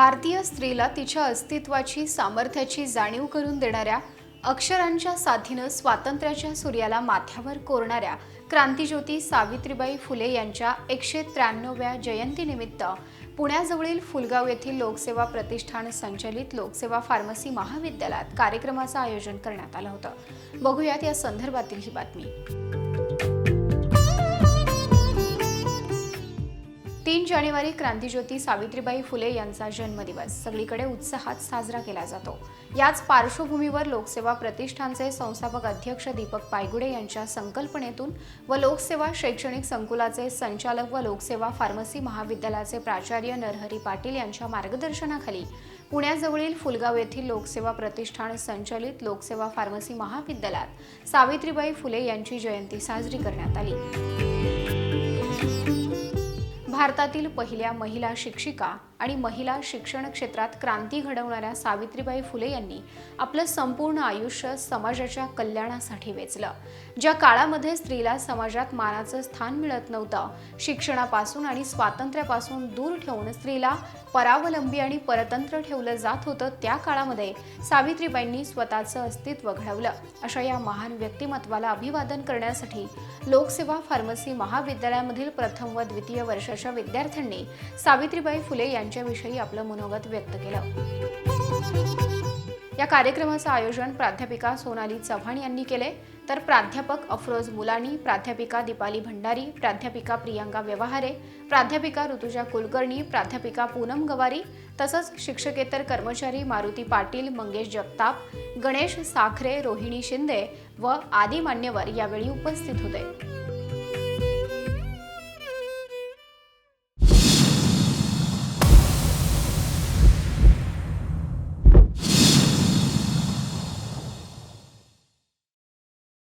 भारतीय स्त्रीला तिच्या अस्तित्वाची सामर्थ्याची जाणीव करून देणाऱ्या अक्षरांच्या साथीनं स्वातंत्र्याच्या सूर्याला माथ्यावर कोरणाऱ्या क्रांतिज्योती सावित्रीबाई फुले यांच्या एकशे त्र्याण्णव्या जयंतीनिमित्त पुण्याजवळील फुलगाव येथील लोकसेवा प्रतिष्ठान संचलित लोकसेवा फार्मसी महाविद्यालयात कार्यक्रमाचं आयोजन करण्यात आलं होतं. बघूयात या संदर्भातील ही बातमी. तीन जानेवारी क्रांतीज्योती सावित्रीबाई फुले यांचा जन्मदिवस. सगळीकडे उत्साहात साजरा केला जातो. याच पार्श्वभूमीवर लोकसेवा प्रतिष्ठानचे संस्थापक अध्यक्ष दीपक पायगुडे यांच्या संकल्पनेतून व लोकसेवा शैक्षणिक संकुलाचे संचालक व लोकसेवा फार्मसी महाविद्यालयाचे प्राचार्य नरहरी पाटील यांच्या मार्गदर्शनाखाली पुण्याजवळील फुलगाव येथील लोकसेवा प्रतिष्ठान संचलित लोकसेवा फार्मसी महाविद्यालयात सावित्रीबाई फुले यांची जयंती साजरी करण्यात आली. भारतातील पहिल्या महिला शिक्षिका आणि महिला शिक्षण क्षेत्रात क्रांती घडवणाऱ्या सावित्रीबाई फुले यांनी आपलं संपूर्ण आयुष्य समाजाच्या कल्याणासाठी वेचलं. ज्या काळामध्ये स्त्रीला समाजात मानाचं स्थान मिळत नव्हतं शिक्षणापासून आणि स्वातंत्र्यापासून दूर ठेवून स्त्रीला परावलंबी आणि परतंत्र ठेवलं जात होतं त्या काळामध्ये सावित्रीबाईंनी स्वतःचं अस्तित्व घडवलं. अशा या महान व्यक्तिमत्वाला अभिवादन करण्यासाठी लोकसेवा फार्मसी महाविद्यालयामधील प्रथम व द्वितीय वर्षाच्या विद्यार्थ्यांनी सावित्रीबाई फुले यांनी यांच्याविषयी आपलं मनोगत व्यक्त केलं. या कार्यक्रमाचं आयोजन प्राध्यापिका सोनाली चव्हाण यांनी केले. तर प्राध्यापक अफरोज मुलानी प्राध्यापिका दीपाली भंडारी प्राध्यापिका प्रियांका व्यवहारे प्राध्यापिका ऋतुजा कुलकर्णी प्राध्यापिका पूनम गवारी तसंच शिक्षकेतर कर्मचारी मारुती पाटील मंगेश जगताप गणेश साखरे रोहिणी शिंदे व आदी मान्यवर यावेळी उपस्थित होते.